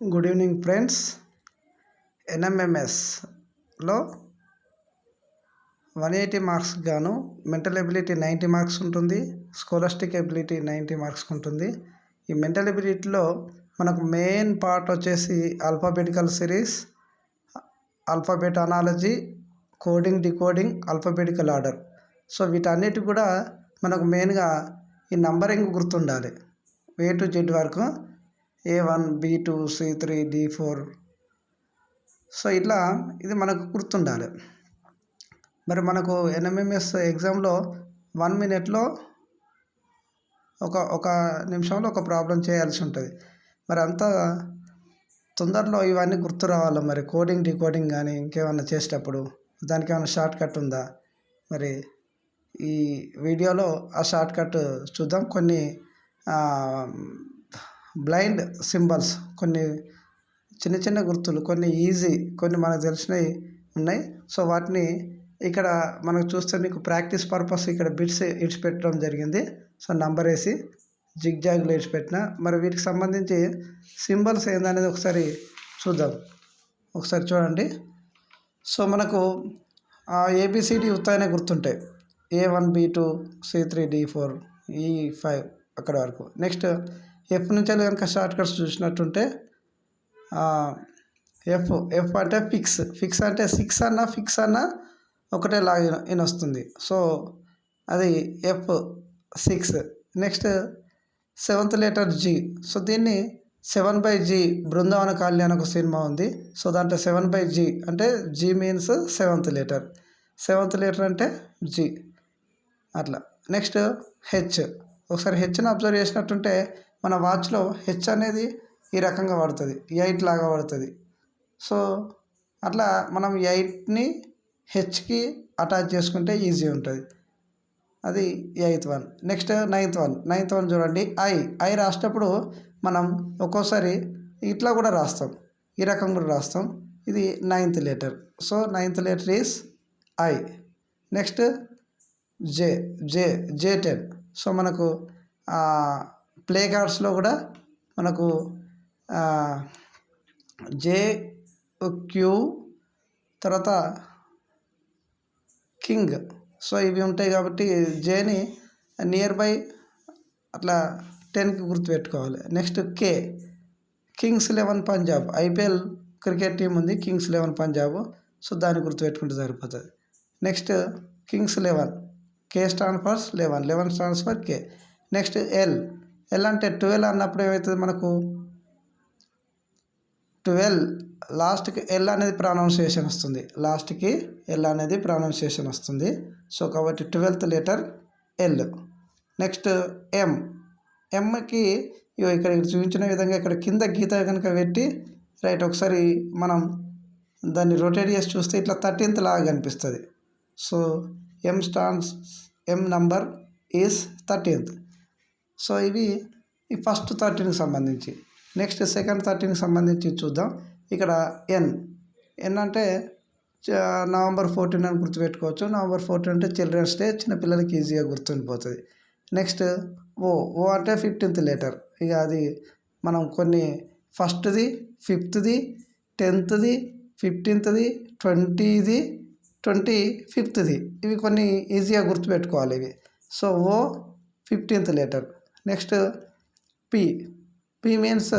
Good evening friends. ఎన్ఎంఎంఎస్లో one eighty marks గాను mental ability ninety marks ఉంటుంది scholastic ability ninety marks ఉంటుంది. ఈ mental ఎబిలిటీలో మనకు మెయిన్ పార్ట్ వచ్చేసి alphabetical series alphabet analogy coding decoding alphabetical order. So వీటన్నిటి కూడా మనకు మెయిన్గా ఈ నంబరింగ్ గుర్తుండాలి. ఏ టు జెడ్ వరకు A one B two C three D four so ఇట్లా ఇది మనకు గుర్తుండాలి. మరి మనకు ఎన్ఎంఎంఎస్ ఎగ్జామ్లో వన్ మినిట్లో ఒక ఒక నిమిషంలో ఒక ప్రాబ్లం చేయాల్సి ఉంటుంది. మరి అంత తొందరలో ఇవన్నీ గుర్తు రావాలి మరి? కోడింగ్ డికోడింగ్ కానీ ఇంకేమన్నా చేసేటప్పుడు? దానికి ఏమైనా షార్ట్ కట్ ఉందా? మరి ఈ వీడియోలో ఆ షార్ట్ కట్ చూద్దాం. కొన్ని బ్లైండ్ సింబల్స్ కొన్ని చిన్న చిన్న గుర్తులు కొన్ని ఈజీ కొన్ని మనకు తెలిసినవి ఉన్నాయి. సో వాటిని ఇక్కడ మనకు చూస్తే మీకు ప్రాక్టీస్ పర్పస్ ఇక్కడ బిట్స్ ఇడిచిపెట్టడం జరిగింది. సో నంబర్ వేసి జిగ్ జాగ్లు ఇడిచిపెట్టిన. మరి వీటికి సంబంధించి సింబల్స్ ఏందనేది ఒకసారి చూద్దాం. ఒకసారి చూడండి. సో మనకు ఏబిసిడి ఉత్తాయనే గుర్తుంటాయి. A one B two C three D four E five అక్కడ వరకు. నెక్స్ట్ ఎఫ్ నుంచి కనుక షార్ట్ కట్స్ చూసినట్టుంటే ఎఫ్ ఎఫ్ అంటే ఫిక్స్ ఫిక్స్ అంటే సిక్స్ అన్న ఫిక్స్ అన్న ఒకటే లాగిన్ వస్తుంది సో అది F six next seventh letter G so దీన్ని seven by G Brindavana colony ఒక సినిమా ఉంది. సో దాంట్లో సెవెన్ బై జీ అంటే G means seventh letter seventh letter అంటే జీ అట్లా. నెక్స్ట్ హెచ్ ఒకసారి హెచ్ని అబ్జర్వ్ చేసినట్టుంటే మన వాచ్లో హెచ్ అనేది ఈ రకంగా పడుతుంది. ఎయిట్ లాగా పడుతుంది. సో అట్లా మనం ఎయిట్ని హెచ్కి అటాచ్ చేసుకుంటే ఈజీ ఉంటుంది. అది eighth one. Next ninth one. Ninth one చూడండి. ఐ. ఐ రాసేటప్పుడు మనం ఒక్కోసారి ఇట్లా కూడా రాస్తాం. ఈ రకం కూడా రాస్తాం. ఇది ninth letter. So ninth letter is I. Next J. J. J ten. So మనకు ప్లే కార్డ్స్లో కూడా మనకు జే క్యూ తర్వాత కింగ్. సో ఇవి ఉంటాయి కాబట్టి జేని నియర్ బై అట్లా టెన్కి గుర్తుపెట్టుకోవాలి. Next K kings eleven Punjab. IPL cricket team ఉంది కింగ్స్ లెవెన్ పంజాబ్. సో దాన్ని గుర్తుపెట్టుకుంటే సరిపోతుంది. Next kings eleven K stand for eleven. Eleven stands for K. Next L L అంటే ట్వెల్వ్ అన్నప్పుడు ఏమవుతుంది మనకు? ట్వెల్వ్ లాస్ట్కి ఎల్ అనేది ప్రొనౌన్సియేషన్ వస్తుంది. లాస్ట్కి ఎల్ అనేది ప్రొనౌన్సియేషన్ వస్తుంది. సో కాబట్టి twelfth letter L next M ఎంకి ఇక్కడ చూపించిన విధంగా ఇక్కడ కింద గీత కనుక పెట్టి రైట్ ఒకసారి మనం దాన్ని రొటేట్ చేసి చూస్తే ఇట్లా థర్టీన్త్ లాగా కనిపిస్తుంది so M stands M number is thirteenth so ఇవి ఈ ఫస్ట్ థర్టీన్కి సంబంధించి. నెక్స్ట్ సెకండ్ థర్టీన్కి సంబంధించి చూద్దాం. ఇక్కడ ఎన్. ఎన్ అంటే నవంబర్ ఫోర్టీన్ అని గుర్తుపెట్టుకోవచ్చు. నవంబర్ ఫోర్టీన్ అంటే చిల్డ్రన్స్ డే చిన్నపిల్లలకి ఈజీగా గుర్తుండిపోతుంది. నెక్స్ట్ ఓ ఓ అంటే ఫిఫ్టీన్త్ లెటర్. ఇక అది మనం కొన్ని ఫస్ట్ది ఫిఫ్త్ది టెన్త్ది ఫిఫ్టీన్త్ది ట్వంటీది ట్వంటీ ఫిఫ్త్ది. ఇవి కొన్ని ఈజీగా గుర్తుపెట్టుకోవాలి ఇవి. So O fifteenth letter. Next P. P means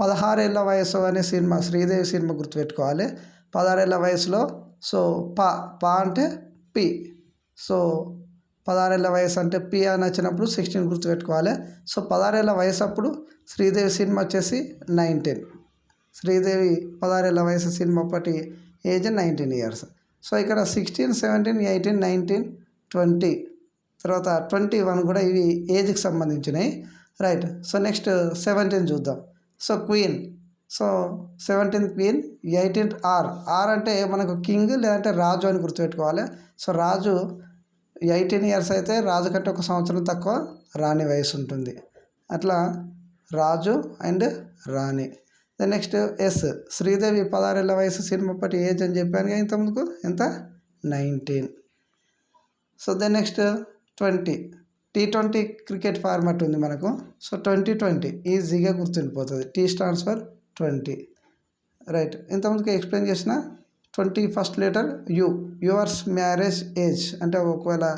పదహారేళ్ళ వయసు అనే సినిమా శ్రీదేవి సినిమా గుర్తుపెట్టుకోవాలి. పదహారేళ్ళ వయసులో సో పా పా అంటే పి. సో పదహారేళ్ళ వయసు అంటే పి అని వచ్చినప్పుడు సిక్స్టీన్ గుర్తుపెట్టుకోవాలి. సో పదహారేళ్ళ వయసు అప్పుడు శ్రీదేవి సినిమా వచ్చేసి నైన్టీన్. శ్రీదేవి పదహారేళ్ళ వయసు సినిమా అప్పటి ఏజ్ నైన్టీన్ ఇయర్స్. సో ఇక్కడ sixteen seventeen eighteen nineteen twenty తర్వాత ట్వంటీ వన్ కూడా ఇవి ఏజ్కి సంబంధించినవి రైట్. సో నెక్స్ట్ సెవెంటీన్ చూద్దాం. So queen. So seventeenth queen eighteenth R. R అంటే మనకు కింగ్ లేదంటే రాజు అని గుర్తుపెట్టుకోవాలి. సో రాజు ఎయిటీన్ ఇయర్స్ అయితే రాజు కంటే ఒక సంవత్సరం తక్కువ రాణి వయసు ఉంటుంది. అట్లా రాజు and Rani. Then next S. Sridevi పదహారేళ్ళ వయసు సినిమా పట్టి ఏజ్ అని చెప్పాను కదా ఇంతకుముందుకు. ఎంత? Nineteen. So then next twenty. T twenty cricket format ఉంది మనకు. సో ట్వంటీ ట్వంటీ ఈజీగా గుర్తుండిపోతుంది. T stands for twenty. Right. ఇంతకుముందుకు explain చేసిన twenty first letter U. Yours marriage age. అంటే ఒకవేళ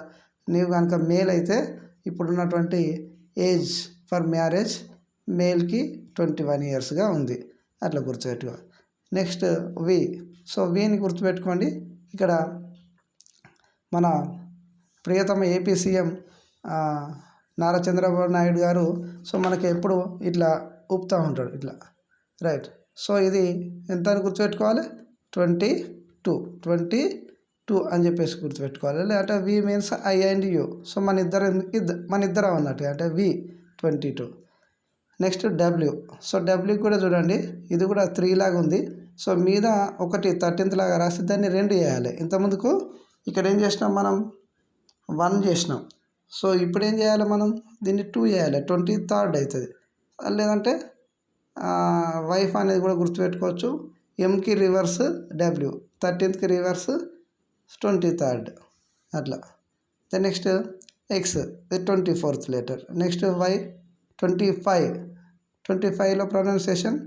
నీవు కనుక మేల్ అయితే ఇప్పుడున్నటువంటి ఏజ్ ఫర్ మ్యారేజ్ మేల్కి ట్వంటీ వన్ ఇయర్స్గా ఉంది. అట్లా గుర్తుపెట్టుకో. నెక్స్ట్ వి. సో విని గుర్తుపెట్టుకోండి. ఇక్కడ మన ప్రియతమ ఏపీ సీఎం నారా చంద్రబాబు నాయుడు గారు సో మనకి ఎప్పుడు ఇట్లా ఊపుతూ ఉంటాడు ఇట్లా. రైట్. సో ఇది ఎంత అని గుర్తుపెట్టుకోవాలి? ట్వంటీ టూ ట్వంటీ టూ అని చెప్పేసి గుర్తుపెట్టుకోవాలి. లేదంటే V means I and you. So మన ఇద్దరు ఇద్దరు మన ఇద్దరం అన్నట్టు అంటే V twenty two. Next W. So W కూడా చూడండి ఇది కూడా త్రీ లాగా ఉంది. సో మీద ఒకటి థర్టీన్త్ లాగా రాసి దాన్ని రెండు వేయాలి. ఇంతకుముందుకు ఇక్కడ ఏం చేసినాం మనం? వన్ చేసినాం. సో ఇప్పుడు ఏం చేయాలి మనం? దీన్ని టూ చేయాలి. ట్వంటీ థర్డ్ అవుతుంది. లేదంటే వైఫ్ అనేది కూడా గుర్తుపెట్టుకోవచ్చు. ఎంకి రివర్స్ డబ్ల్యూ థర్టీన్త్కి రివర్స్ ట్వంటీ థర్డ్. అట్లా. Then next X twenty fourth letter. Next Y twenty five. Twenty ఫైవ్లో pronunciation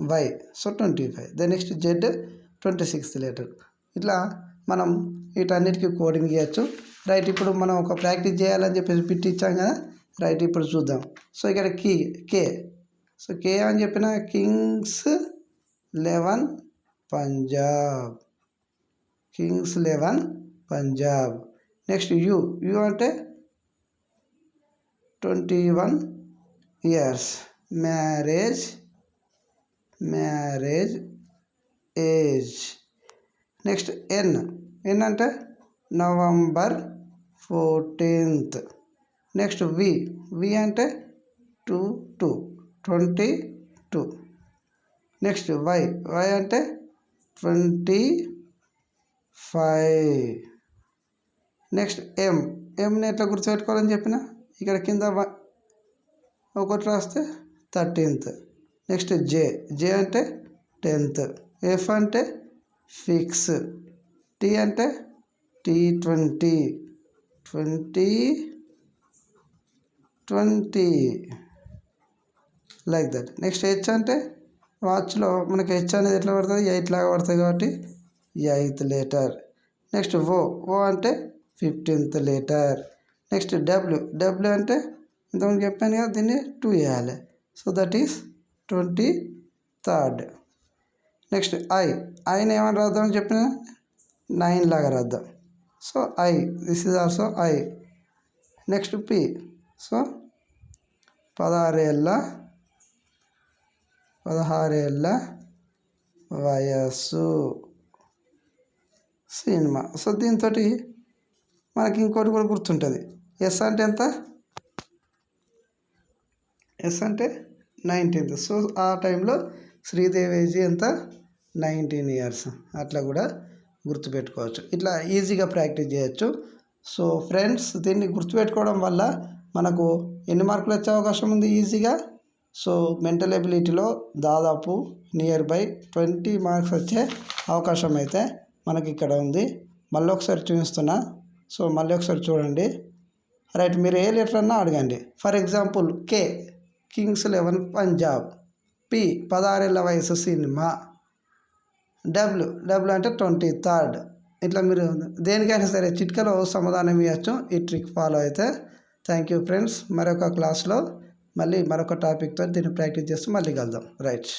Y so twenty five. The next Z twenty sixth letter. ఇట్లా మనం వీటన్నిటికీ కోడింగ్ చేయొచ్చు. రైట్ ఇప్పుడు మనం ఒక ప్రాక్టీస్ చేయాలని చెప్పేసి బిట్ ఇచ్చాం కదా. రైట్ ఇప్పుడు చూద్దాం. సో ఇక్కడ కీ కే. సో కే అని చెప్పిన kings eleven Punjab. Kings eleven Punjab. Next U U అంటే twenty one years. Marriage marriage age. Next N N అంటే November fourteenth. Next V. V అంటే two two. Twenty two. Next Y. Y అంటే twenty five. Next M. ఎంని ఎట్లా గుర్తుపెట్టుకోవాలని చెప్పిన? ఇక్కడ కింద ఒకటి రాస్తే థర్టీన్త్. Next J. జే అంటే టెన్త్. ఎఫ్ అంటే ఫిక్స్. టీ అంటే T twenty twenty twenty. Like that next H అంటే వాచ్లో మనకి హెచ్ అనేది ఎట్లా పడుతుంది? ఎయిట్ లాగా పడుతుంది కాబట్టి eighth letter next O O అంటే fifteenth letter next W W అంటే ఇంతకుముందు చెప్పాను కదా దీన్ని టూ వేయాలి. So that is twenty third next I ఐని ఏమని రాద్దామని చెప్పిన? నైన్ లాగా రాద్దాం. So I this is also I next P so పదహారేళ్ళ పదహారేళ్ళ వయస్సు సినిమా. సో దీంతో మనకి ఇంకోటి కూడా గుర్తుంటుంది. ఎస్ అంటే ఎంత? ఎస్ అంటే నైన్టీన్త్. సో ఆ టైంలో శ్రీదేవేజీ ఎంత? Nineteen years. అట్లా కూడా గుర్తుపెట్టుకోవచ్చు. ఇట్లా ఈజీగా ప్రాక్టీస్ చేయొచ్చు. సో ఫ్రెండ్స్ దీన్ని గుర్తుపెట్టుకోవడం వల్ల మనకు ఎన్ని మార్కులు వచ్చే అవకాశం ఉంది ఈజీగా? సో మెంటల్ ఎబిలిటీలో దాదాపు నియర్ బై ట్వంటీ మార్క్స్ వచ్చే అవకాశం అయితే మనకి ఇక్కడ ఉంది. మళ్ళీ ఒకసారి చూపిస్తున్నా. సో మళ్ళీ ఒకసారి చూడండి. రైట్ మీరు ఏ లెటర్ అన్నా అడగండి. For example K kings eleven Punjab. P పదహారేళ్ళ వయసు సినిమా. డబ్ల్యూ డబ్ల్యూ అంటే ట్వంటీ థర్డ్. ఇట్లా మీరు దేనికైనా సరే చిట్కలో సమాధానం ఇవ్వచ్చు ఈ ట్రిక్ ఫాలో అయితే. థ్యాంక్ యూ ఫ్రెండ్స్ మరొక క్లాస్లో మళ్ళీ మరొక టాపిక్తో దీన్ని ప్రాక్టీస్ చేస్తూ మళ్ళీ కలుద్దాం. రైట్